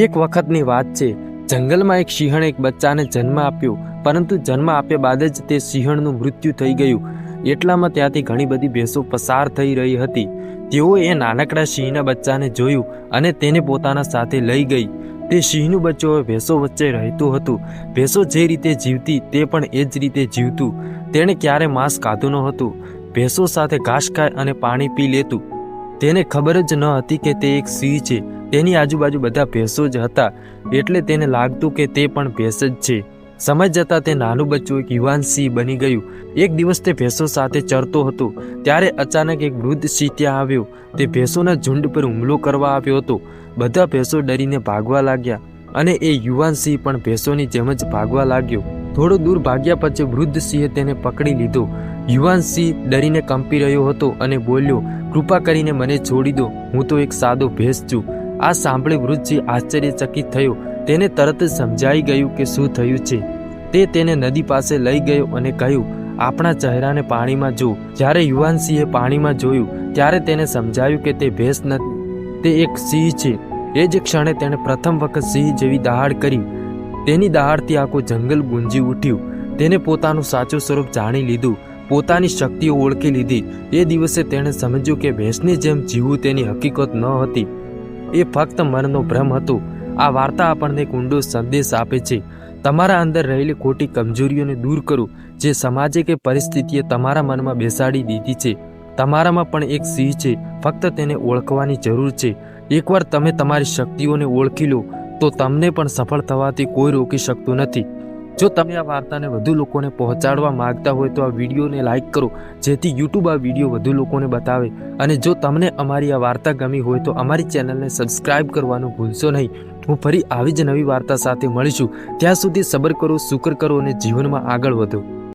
એક વખતની વાત છે, જંગલમાં એક સિંહણે એક બચ્ચાને જન્મ આપ્યો, પરંતુ જન્મ આપ્યા બાદ જ તે સિંહણનું મૃત્યુ થઈ ગયું. એટલામાં ત્યાંથી ઘણી બધી ભેંસો પસાર થઈ રહી હતી. તેઓએ એ નાનકડા સિંહના બચ્ચાને જોયું અને તેને પોતાના સાથે લઈ ગઈ. તે સિંહનું બચ્ચું હવે ભેંસો વચ્ચે રહેતું હતું. ભેંસો જે રીતે જીવતી તે પણ એ જ રીતે જીવતું. તેણે ક્યારે માંસ ખાધું ન હતું. ભેંસો સાથે ઘાસ ખાય અને પાણી પી લેતું. તેને ખબર જ ન હતી કે તે એક સિંહ છે. તેની આજુબાજુ બધા ભેંસો જ હતા, એટલે તેને લાગતું કે તે પણ ભેંસ જ છે. સમય જતાં તે નાનું બચ્ચું એક યુવાન સિંહ બની ગયું. એક દિવસ તે ભેંસો સાથે ચરતો હતો. ત્યારે અચાનક એક વૃદ્ધ સિંહ ત્યાં આવ્યો. તે ભેંસોના ઝુંડ પર હુમલો કરવા આવ્યો હતો. બધા ભેંસો ડરીને ભાગવા લાગ્યા અને એ યુવાન સિંહ પણ ભેંસોની જેમ જ ભાગવા લાગ્યો. થોડો દૂર ભાગ્યા પછી વૃદ્ધ સિંહે તેને પકડી લીધો. યુવાન સિંહ ડરીને કંપી રહ્યો હતો અને બોલ્યો, કૃપા કરીને મને છોડી દો. હું તો એક સાદો ભેંસ છું. આ સાંભળી વૃદ્ધજી આશ્ચર્યચકિત થયો. તેને તરત જ સમજાઈ ગયું કે શું થયું છે. તે તેને નદી પાસે લઈ ગયો અને કહ્યું, આપણા ચહેરાને પાણીમાં જો. જ્યારે યુવાન સિંહે પાણીમાં જોયું, ત્યારે તેને સમજાયું કે તે ભેંસ નથી, તે એક સિંહ છે. એ જ ક્ષણે તેણે પ્રથમ વખત સિંહ જેવી દહાડ કરી. તેની દહાડથી આખું જંગલ ગુંજી ઉઠ્યું. તેને પોતાનું સાચું સ્વરૂપ જાણી લીધું. પોતાની શક્તિઓ ઓળખી લીધી. એ દિવસે તેણે સમજ્યું કે ભેંસની જેમ જીવવું તેની હકીકત ન હતી. એ ફક્ત મનનો ભ્રમ હતો. આ વાર્તા આપણને એક ઊંડો સંદેશ આપે છે. તમારા અંદર રહેલી ખોટી કમજોરીઓને દૂર કરો, જે સમાજે કે પરિસ્થિતિએ તમારા મનમાં બેસાડી દીધી છે. તમારામાં પણ એક સિંહ છે, ફક્ત તેને ઓળખવાની જરૂર છે. એકવાર તમે તમારી શક્તિઓને ઓળખી લો, તો તમને પણ સફળ થવાથી કોઈ રોકી શકતું નથી. જો તમે આ વાર્તાને વધુ લોકોને પહોંચાડવા માંગતા હોય તો આ વિડીયોને લાઈક કરો, જેથી યુટ્યુબ આ વીડિયો વધુ લોકોને બતાવે. અને જો તમને અમારી આ વાર્તા ગમી હોય તો અમારી ચેનલને સબસ્ક્રાઇબ કરવાનું ભૂલશો નહીં. હું ફરી આવી જ નવી વાર્તા સાથે મળીશું. ત્યાં સુધી સબર કરો, શુક્ર કરો અને જીવનમાં આગળ વધો.